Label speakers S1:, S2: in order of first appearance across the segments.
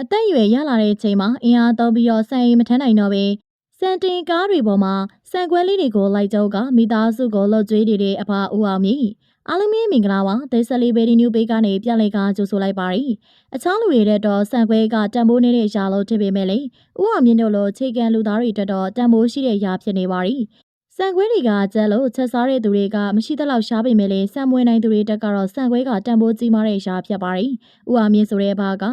S1: အသက်အရွယ်ရလာတဲ့အချိန်မှာအင်အားသုံးပြီးတော့ဆန်အိမ်မထမ်းနိုင်တော့ပဲစံတင်ကားတွေပေါ်မှာစံကွဲလေးတွေကိုလိုက်ကြုံကမိသားစုကိုလှုပ်ကြွေးနေတဲ့အဖဦးအောင်မြင့်အားလုံးမင်္ဂလာပါဒေဆလီဘေဒီနျူပေကနေပြန်လည်ကားကြိုဆိုလိုက်ပါရီအခြားလူတွေတဲ့တော့စံကွဲကတန်ဖိုးနေတဲ့အရာလို့ထင်ပေမဲ့လေဦးအောင်မြင့်တို့လိုခြေကံလူသားတွေတက်တော့တန်ဖိုးရှိတဲ့အရာဖြစ်နေပါရီ စံခွဲတွေကကျက်လို့ချက်စားတဲ့သူတွေကမရှိသလောက်ရှားပေမဲ့လည်းစံမွေနိုင်သူတွေတက်ကတော့စံခွဲကတန်ဖိုးကြီးမားတဲ့အရာဖြစ်ပါရီ။ဦးအောင်မြင့်ဆိုတဲ့ဘာက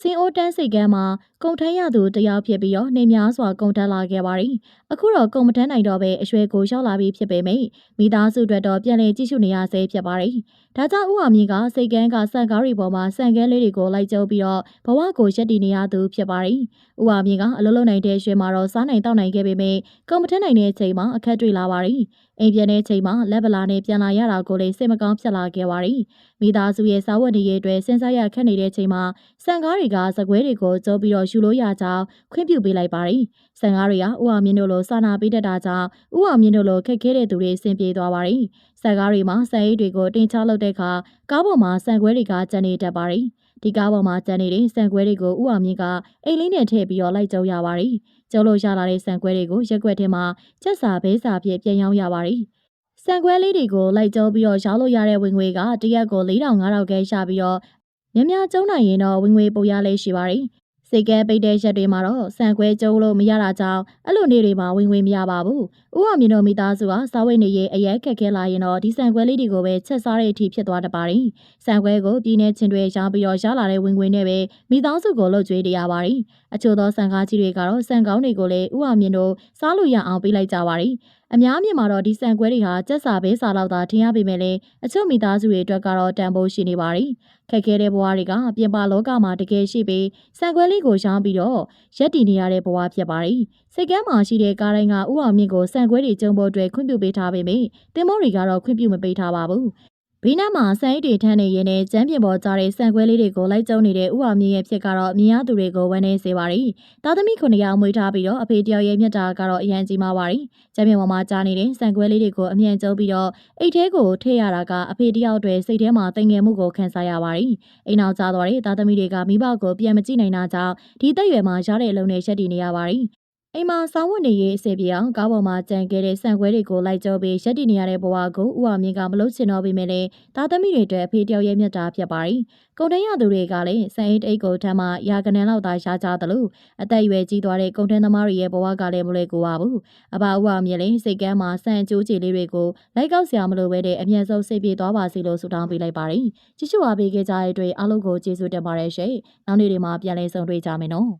S1: စင်အိုတန်းစိတ်ကမ်းမှာကုံထမ်းရသူတယောက်ဖြစ်ပြီးတော့နေများစွာကုံတက်လာခဲ့ပါရီ။အခုတော့ကုံမထမ်းနိုင်တော့ပဲအရွယ်ကိုရောက်လာပြီးဖြစ်ပေမဲ့မိသားစုအတွက်တော့ပြန်လည်ကြည့်ရှုနေရဆဲဖြစ်ပါရီ။ဒါကြောင့်ဦးအောင်မြင့်ကစိတ်ကမ်းကစံကားတွေပေါ်မှာစံကမ်းလေးတွေကိုလိုက်ကျုပ်ပြီးတော့ဘဝကိုရက်တည်နေရသူဖြစ်ပါရီ။ဦးအောင်မြင့်ကအလုံးလုံးနိုင်တဲ့ရွှေမှာတော့စားနိုင်တောက်နိုင်ခဲ့ပေမဲ့ကုံမထမ်းနိုင်တဲ့အချိန်မှာအခက်တွေ့လာပါရီ။အိမ်ပြန်တဲ့အချိန်မှာလက်ဗလာနဲ့ပြန်လာရတာကိုလည်းစိတ်မကောင်းဖြစ်လာခဲ့ပါရီ။မိသားစုရဲ့စာဝတ်နေရေးအတွက်စဉ်းစားရခက်နေတဲ့အချိန်မှာစံကားတွေကစကွဲတွေကိုကျုပ်ပြီးတော့ယူလို့ရကြောင်းခွင့်ပြုပေးလိုက်ပါရီ။စံကားတွေကဦးအောင်မြင့်တို့လိုစာနာပေးတတ်တာကြောင့်ဦးအောင်မြင့်တို့လိုခက်ခဲတဲ့သူတွေအဆင်ပြေသွားပါရီ။စံကားတွေမှာစံအိတ်တွေကိုတင်ချလုပ်တဲ့အခါကားပေါ်မှာစံကွဲတွေကကျန်နေတတ်ပါရီ။ ဒီကားပေါ်မှာကျန်နေတဲ့စံကွဲတွေကိုဦးအောင်မြင့်ကအိမ်လေးနဲ့ထည့်ပြီးတော့လိုက်ကြုံရပါရီ။ကျုံလို့ရလာတဲ့စံကွဲတွေကိုရက်ွက်ထဲမှာချက်စာဘဲစာဖြစ်ပြန်ရောင်းရပါရီ။စံကွဲလေးတွေကိုလိုက်ကျုံပြီးတော့ရောင်းလို့ရတဲ့ဝင်ငွေကတရက်ကို4500ခဲရှာပြီးတော့မြမကျုံနိုင်ရင်တော့ဝင်ငွေပိုရလေးရှိပါရီ။ စိတ်ကဲပိတ်တဲ့ရက်တွေမှာတော့စံခွဲကျုံလို့မရတာကြောင့်အဲ့လိုနေ့တွေမှာဝင်ငွေမရပါဘူး။ဥအောင်မြင်တို့မိသားစုကစားဝတ်နေရေးအရက်ခက်ခဲလာရင်တော့ဒီစံခွဲလေးတွေကိုပဲချက်စားတဲ့အထိဖြစ်သွားတပါရီ။စံခွဲကိုပြည်내ချင်းတွေရောင်းပြီးတော့ရလာတဲ့ဝင်ငွေနဲ့ပဲမိသားစုကိုလှုပ်ကြွေးနေရပါရီ။အချို့သောစံကားကြီးတွေကတော့စံကောင်းတွေကိုလည်းဥအောင်မြင်တို့စားလို့ရအောင်ပေးလိုက်ကြပါရီ။အများမြင်မှာတော့ဒီစံခွဲတွေဟာစက်စာပဲစာလောက်သာထင်ရပေမဲ့လည်းအချို့မိသားစုတွေအတွက်ကတော့တန်ဖိုးရှိနေပါရီခက်ခဲတဲ့ဘဝတွေကပြင်ပလောကမှာတကယ်ရှိပြီးစံခွဲလေးကိုရောင်းပြီးတော့ရက်တည်နေရတဲ့ဘဝဖြစ်ပါရီစိတ်ကမ်းမှာရှိတဲ့ကားတိုင်းကဥအောင်မြင့်ကိုစံခွဲတွေကျုံဖို့အတွက်ခွင့်ပြုပေးထားပေမယ့်တင်မောတွေကတော့ခွင့်ပြုမပေးထားပါဘူး ဘေးနားမှာစံအိတ်တွေထမ်းနေရင်းနဲ့ကျမ်းပြင်ပေါ်ကြားတဲ့စံခွဲလေးတွေကိုလိုက်ကျုံနေတဲ့ဥအောင်မြင့်ရဲ့ဖြစ်ကတော့မြင်ရသူတွေကိုဝန်းနေစေပါရီ။သားသမီးခုနှစ်ယောက်မွေးထားပြီးတော့အဖေတယောက်ရဲ့မြတ်တာကတော့အရန်ကြီးမာပါရီ။ကျမ်းပြင်ပေါ်မှာကြားနေတဲ့စံခွဲလေးတွေကိုအမြန်ကျုံပြီးတော့အိတ်ထဲကိုထည့်ရတာကအဖေတယောက်တွေစိတ်ထဲမှာတင်ငယ်မှုကိုခံစားရပါရီ။အိမ်နောက်ကျသွားတဲ့သားသမီးတွေကမိဘကိုပြန်မကြည့်နိုင်တာကြောင့်ဒီတက်ရွယ်မှာရတဲ့အလုံးနဲ့ရက်တည်နေရပါရီ။ အိမ်မှာစောင်းဝတ်နေရေးအစီပြေအောင်ကားပေါ်မှာကြံခဲ့တဲ့ဆန်ခွဲတွေကိုလိုက်ကြောပြီးရက်တည်နေရတဲ့ဘဝကိုဥအောင်မြင့်ကမလို့ချင်တော့ပေမဲ့လည်းသားသမီးတွေအတွက်အဖေတယောက်ရဲ့မြတ်တာဖြစ်ပါရီကုန်တန်းရသူတွေကလည်းစံအိတ်အိတ်ကိုထမ်းမှရာကနန်းလောက်သာရှားကြသလိုအသက်အရွယ်ကြီးသွားတဲ့ကုန်တန်းသမားတွေရဲ့ဘဝကလည်းမလွယ်ကူပါဘူးအဘဥအောင်မြင့်လည်းစိတ်ကမ်းမှာစံအကျိုးချေလေးတွေကိုလိုက်ကောက်စရာမလိုပဲတဲ့အမြန်ဆုံးစိတ်ပြေသွားပါစေလို့ဆုတောင်းပေးလိုက်ပါရီကြည့်ရှုအားပေးခဲ့ကြတဲ့အတွက်အားလုံးကိုကျေးဇူးတင်ပါတယ်ရှင်နောက်နေ့တွေမှာပြန်လည်ဆုံတွေ့ကြမယ်နော်